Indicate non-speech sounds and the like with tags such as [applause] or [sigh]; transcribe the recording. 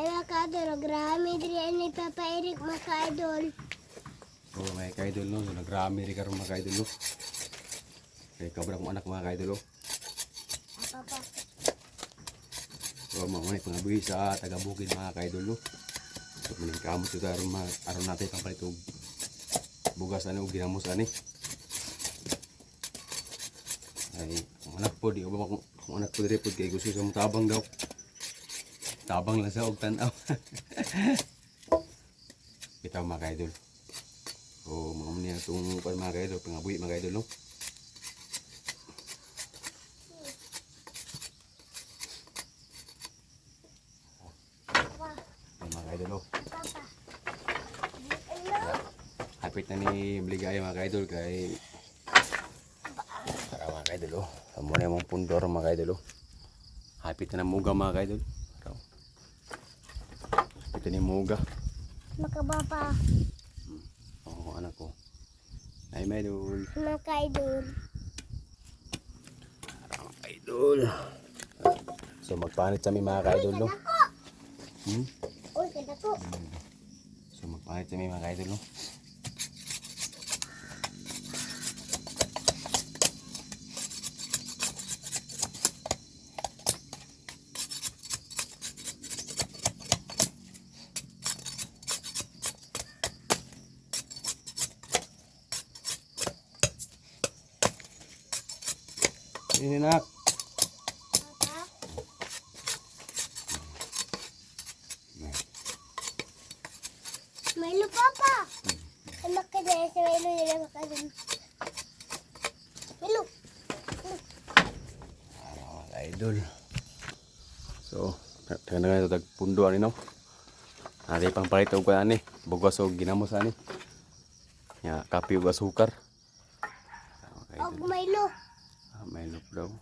Ay, makadol. Grabe diri ni Papa Eric makaidol. Oo, mga kaidol no. So, nagrami rin karon mga kaidol no. Kaya kabra kong anak mga kaidol no. Papa. So, mga mga pangabuhi sa taga-bukid mga kaidol no. So, maning kamot aron ma- aron natin pang palit og bugas ano ginamos ani. Ay, ang anak po di ba kung anak ko diri pod kay gusto sa tabang daw. Tabang lang sa og tan-aw. [laughs] Bitaw mga kaidol. O mga muni itong pan mga kaidol, pangabuhi mga kaidol no. Ay, mga no. Papa. Hapit na ni Bligaya mga kaidol kay para mga kaidol oh. Amo na yung pundor mga kaidol oh. Hapit na muga mga kaidol. Araw. Hapit na ni muga. Makababa. Oo, anak ko. Ay, may idol. Makaidol. Araw, mga kaidol. So magpanit kami mga kaidol no. Hmm? Uy, kada ko. So magpanit kami mga kaidol no. Ini nak. Papa. Milo, Papa. Anak ka dahil sa Milo nila makadol. Milo. Idol. So, taga na ito tagpundo ani no. Ari pang palit og ani, bugos og ginamos ani. Ya, kape ug asukar. Og. Milo. Ah, may look daw.